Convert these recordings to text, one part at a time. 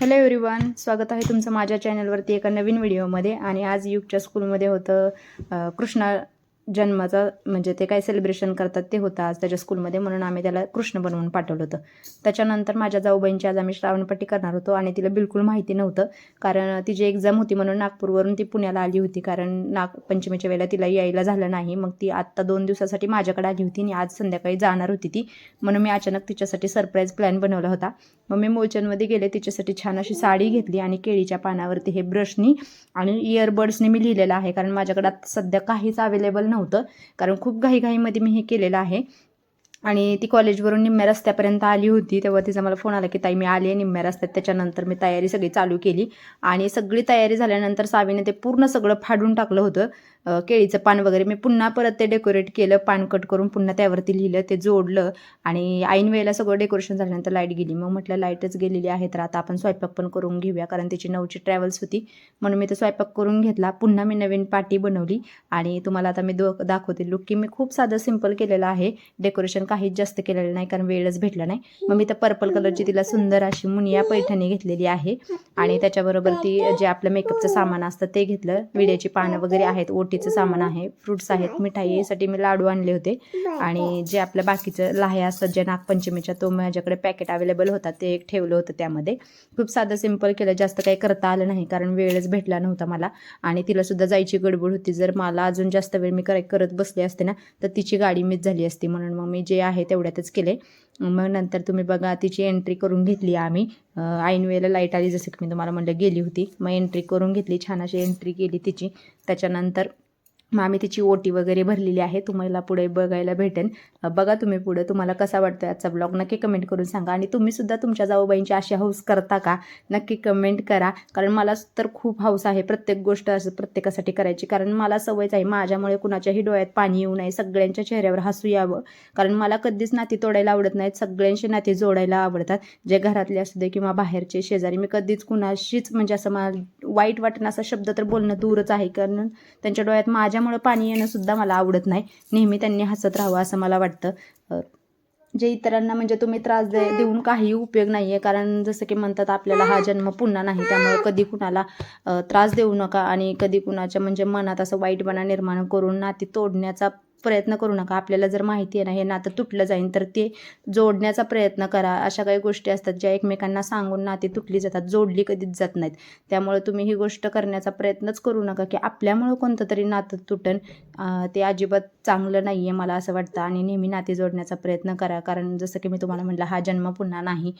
Hello everyone स्वागत आहे तुमचं माझ्या चॅनलवरती एका नवीन व्हिडिओमध्ये आणि आज युगच्या स्कूलमध्ये होतं कृष्णा जन्माचा म्हणजे ते काय सेलिब्रेशन करतात ते होतं आज त्याच्या स्कूलमध्ये म्हणून आम्ही त्याला कृष्ण बनवून पाठवलं होतं. त्याच्यानंतर माझ्या जाऊबाईंची आज आम्ही श्रावणपट्टी करणार होतो आणि तिला बिलकुल माहिती नव्हतं कारण तिची एक्झाम होती म्हणून नागपूरवरून ती पुण्याला आली होती कारण नाग पंचमीच्या वेळेला तिला यायला झालं नाही. मग ती आत्ता दोन दिवसासाठी माझ्याकडे आली होती आणि आज संध्याकाळी जाणार होती ती. म्हणून मी अचानक तिच्यासाठी सरप्राईज प्लॅन बनवला होता. मग मी मोलचंदमध्ये गेले तिच्यासाठी छान अशी साडी घेतली आणि केळीच्या पानावरती हे ब्रशनी आणि इयरबड्सने मी लिहिलेलं आहे कारण माझ्याकडे आता सध्या काहीच अवेलेबल नव्हतं. कारण खूप घाईघाईमध्ये मी हे केलेलं आहे. आणि ती कॉलेजवरून निम्म्या रस्त्यापर्यंत आली होती. तेव्हा तिचा मला फोन आला की ताई मी आली आहे निम्म्या रस्त्यात. त्याच्यानंतर मी तयारी सगळी चालू केली. आणि सगळी तयारी झाल्यानंतर सावीने ते पूर्ण सगळं फाडून टाकलं होतं. केळीचं पान वगैरे. मी पुन्हा परत ते डेकोरेट केलं पान कट करून पुन्हा त्यावरती लिहिलं ते जोडलं. आणि ऐन वेळेला सगळं डेकोरेशन झाल्यानंतर लाइट गेली. मग म्हटलं लाईटच गेलेली आहे तर आता आपण स्वयंपाक पण करून घेऊया. कारण तिची नऊची ट्रॅव्हल्स होती. म्हणून मी तो स्वयंपाक करून घेतला. पुन्हा मी नवीन पाटी बनवली. आणि तुम्हाला आता मी दो दाखवते लुक की मी खूप साधं सिंपल केलेलं आहे. डेकोरेशन काहीच जास्त केलेलं नाही कारण वेळच भेटला नाही. मग मी तर पर्पल कलरची तिला सुंदर अशी मुनिया पैठणी घेतलेली आहे. आणि त्याच्याबरोबर ती जे आपलं मेकअपचं सामान असतं ते घेतलं. विड्याची पानं वगैरे आहेत ओटी बाकीचं सामान आहे. फ्रुट्स आहेत मिठाईसाठी मी लाडू आणले होते. आणि जे आपलं बाकीचं लाह्या असतात ज्या नागपंचमीच्या तो माझ्याकडे पॅकेट अवेलेबल होता. ते एक ठेवलं होतं त्यामध्ये. खूप साधं सिंपल केलं. जास्त काही करता आलं नाही कारण वेळच भेटला नव्हता मला. आणि तिला सुद्धा जायची गडबड होती. जर मला अजून जास्त वेळ मी कराय करत बसले असते ना तर तिची गाडी मिस झाली असती. म्हणून मग मी जे आहे तेवढ्यातच केले. मग नंतर तुम्ही बघा तिची एंट्री करून घेतली आम्ही. ऐनवेळेला ऐन वेळेला लाइट आली जसं की मी तुम्हाला म्हणलं गेली होती. मग एंट्री करून घेतली. छान अशी एंट्री केली तिची. त्याच्यानंतर मग आम्ही तिची ओटी वगैरे भरलेली आहे तुम्हाला पुढे बघायला भेटेल. बघा तुम्ही पुढे तुम्हाला कसा वाटतो आजचा ब्लॉग नक्की कमेंट करून सांगा. आणि तुम्ही सुद्धा तुमच्या जाऊबाईंची अशी हौस करता का? नक्की कमेंट करा. कारण मला तर खूप हौस आहे प्रत्येक गोष्ट असं प्रत्येकासाठी करायची. कारण मला सवयच आहे माझ्यामुळे कुणाच्याही डोळ्यात पाणी येऊ नये सगळ्यांच्या चेहऱ्यावर हसू यावं. कारण मला कधीच नाती तोडायला आवडत नाहीत सगळ्यांशी नाती जोडायला आवडतात. जे घरातले असू दे किंवा बाहेरचे शेजारी मी कधीच कुणाशीच म्हणजे असं मला वाईट वाटणं असा शब्द तर बोलणं दूरच आहे. कारण त्यांच्या डोळ्यात माझ्या त्याच्यामुळं पाणी येणं सुद्धा मला आवडत नाही. नेहमी त्यांनी हसत राहावं असं मला वाटतं. जे इतरांना म्हणजे तुम्ही त्रास दे देऊन काही उपयोग नाही आहे कारण जसं की म्हणतात आपल्याला हा जन्म पुन्हा नाही. त्यामुळे कधी कुणाला त्रास देऊ नका. आणि कधी कुणाच्या म्हणजे मनात असं वाईटपणा निर्माण करून नाती तोडण्याचा प्रयत्न करू नका. आपल्याला जर माहिती आहे ना हे नातं तुटलं जाईल तर ते जोडण्याचा प्रयत्न करा. अशा काही गोष्टी असतात ज्या एकमेकांना सांगून नाती तुटली जातात जोडली कधीच जात नाहीत. त्यामुळे तुम्ही ही गोष्ट करण्याचा प्रयत्नच करू नका की आपल्यामुळं कोणतं तरी नातं तुटन ते अजिबात चांगलं नाही आहे मला असं वाटतं. आणि नेहमी नाती जोडण्याचा प्रयत्न करा. कारण जसं की मी तुम्हाला म्हटलं हा जन्म पुन्हा नाही.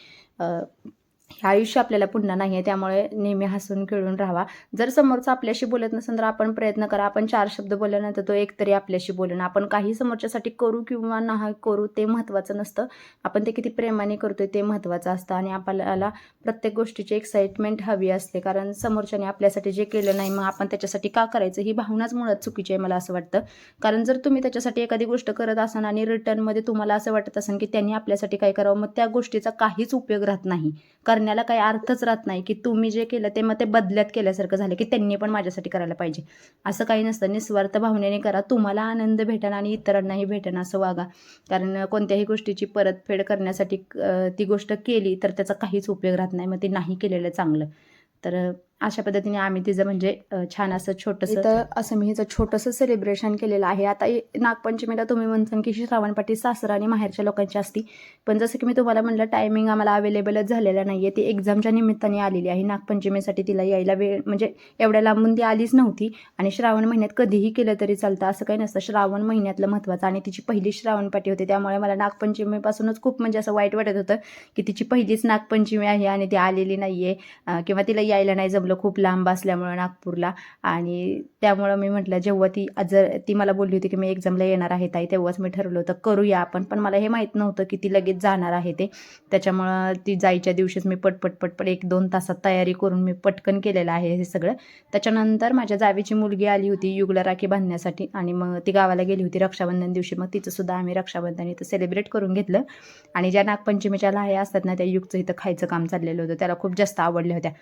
हे आयुष्य आपल्याला पुन्हा नाही आहे त्यामुळे नेहमी हसून खेळून राहावा. जर समोरचा आपल्याशी बोलत नसेल तर आपण प्रयत्न करा. आपण चार शब्द बोलल्यानंतर तो एक तरी आपल्याशी बोलेन आपण काही समोरच्यासाठी करू किंवा नाही करू ते महत्त्वाचं नसतं. आपण ते किती प्रेमाने करतोय ते महत्त्वाचं असतं आणि आपल्याला प्रत्येक गोष्टीची एक्साइटमेंट हवी असते. कारण समोरच्याने आपल्यासाठी जे केलं नाही मग आपण त्याच्यासाठी का करायचं? ही भावनाच मुळात चुकीची आहे मला असं वाटतं. कारण जर तुम्ही त्याच्यासाठी एखादी गोष्ट करत असाल आणि रिटर्नमध्ये तुम्हाला असं वाटत असेल की त्यांनी आपल्यासाठी काय करावं मग त्या गोष्टीचा काहीच उपयोग राहत नाही. कारण करण्याला काही अर्थच राहत नाही की तुम्ही जे केलं ते मग ते बदल्यात केल्यासारखं झालं की त्यांनी पण माझ्यासाठी करायला पाहिजे. असं काही नसतं. निस्वार्थ भावनेने करा. तुम्हाला आनंद भेटेल आणि इतरांनाही भेटेल असं वागा. कारण कोणत्याही गोष्टीची परतफेड करण्यासाठी ती गोष्ट केली तर त्याचा काहीच उपयोग राहत नाही. मग ते नाही केलेलं चांगलं. तर अशा पद्धतीने आम्ही तिचं म्हणजे छान असं छोटंसं तर असं मी हिचं छोटंसं सेलिब्रेशन केलेलं आहे. आता नागपंचमीला तुम्ही म्हणता की श्रावणपाठी सासरा आणि माहेरच्या लोकांची असती. पण जसं की मी तुम्हाला म्हटलं टायमिंग आम्हाला अवेलेबलच झालेलं नाही आहे ती एक्झामच्या निमित्ताने आलेली आहे. नागपंचमीसाठी तिला यायला वेळ म्हणजे एवढ्या लांबून ती आलीच नव्हती. आणि श्रावण महिन्यात कधीही केलं तरी चालतं. असं काही नसतं. श्रावण महिन्यातलं महत्त्वाचं आणि तिची पहिली श्रावणपाठी होती. त्यामुळे मला नागपंचमीपासूनच खूप म्हणजे असं वाईट वाटत होतं की तिची पहिलीच नागपंचमी आहे आणि ती आलेली नाही आहे किंवा तिला यायला नाही जमलं. खूप लांब असल्यामुळं नागपूरला. आणि त्यामुळं मी म्हटलं जेव्हा ती जर ती मला बोलली होती की मी एक्झामला येणार आहे ताई तेव्हाच मी ठरवलं होतं करूया आपण. पण मला हे माहीत नव्हतं की ती लगेच जाणार आहे ते. त्याच्यामुळं ती जायच्या दिवशीच मी पटपट पटपट एक दोन तासात तयारी करून मी पटकन केलेलं आहे हे सगळं. त्याच्यानंतर माझ्या जावेची मुलगी आली होती युगला राखी बांधण्यासाठी आणि मग ती गावाला गेली होती रक्षाबंधन दिवशी. मग तिचं सुद्धा आम्ही रक्षाबंधन इथं सेलिब्रेट करून घेतलं. आणि ज्या नागपंचमीच्या लाह्या असतात ना त्या युगचं इथं खायचं काम चाललेलं होतं. त्याला खूप जास्त आवडल्या होत्या.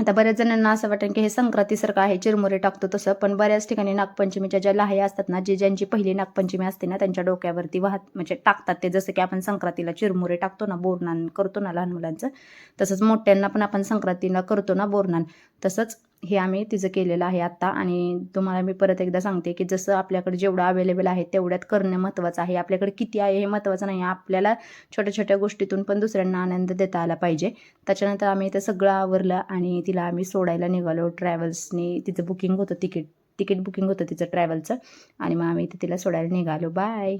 आता बऱ्याच जणांना असं वाटेल की हे संक्रांतीसारखं आहे चिरमुरे टाकतो तसं पण बऱ्याच ठिकाणी नागपंचमीच्या ज्या लाह्या असतात ना जे ज्यांची पहिली नागपंचमी असते ना त्यांच्या डोक्यावरती वाहत म्हणजे टाकतात ते. जसं की आपण संक्रांतीला चिरमुरे टाकतो ना बोरनान करतो ना लहान मुलांचं तसंच मोठ्यांना पण आपण संक्रांतीला करतो ना बोरनान तसंच हे आम्ही तिचं केलेलं आहे आत्ता. आणि तुम्हाला मी परत एकदा सांगते की जसं आपल्याकडे जेवढं अवेलेबल आहे तेवढ्यात करणं महत्त्वाचं आहे. आपल्याकडे किती आहे हे महत्त्वाचं नाही. आपल्याला छोट्या छोट्या गोष्टीतून पण दुसऱ्यांना आनंद देता आला पाहिजे. त्याच्यानंतर आम्ही ते सगळं आवरलं आणि तिला आम्ही सोडायला निघालो ट्रॅव्हल्सनी. तिचं बुकिंग होतं तिकीट तिकीट बुकिंग होतं तिचं ट्रॅव्हलचं. आणि मग आम्ही ते तिला सोडायला निघालो. बाय!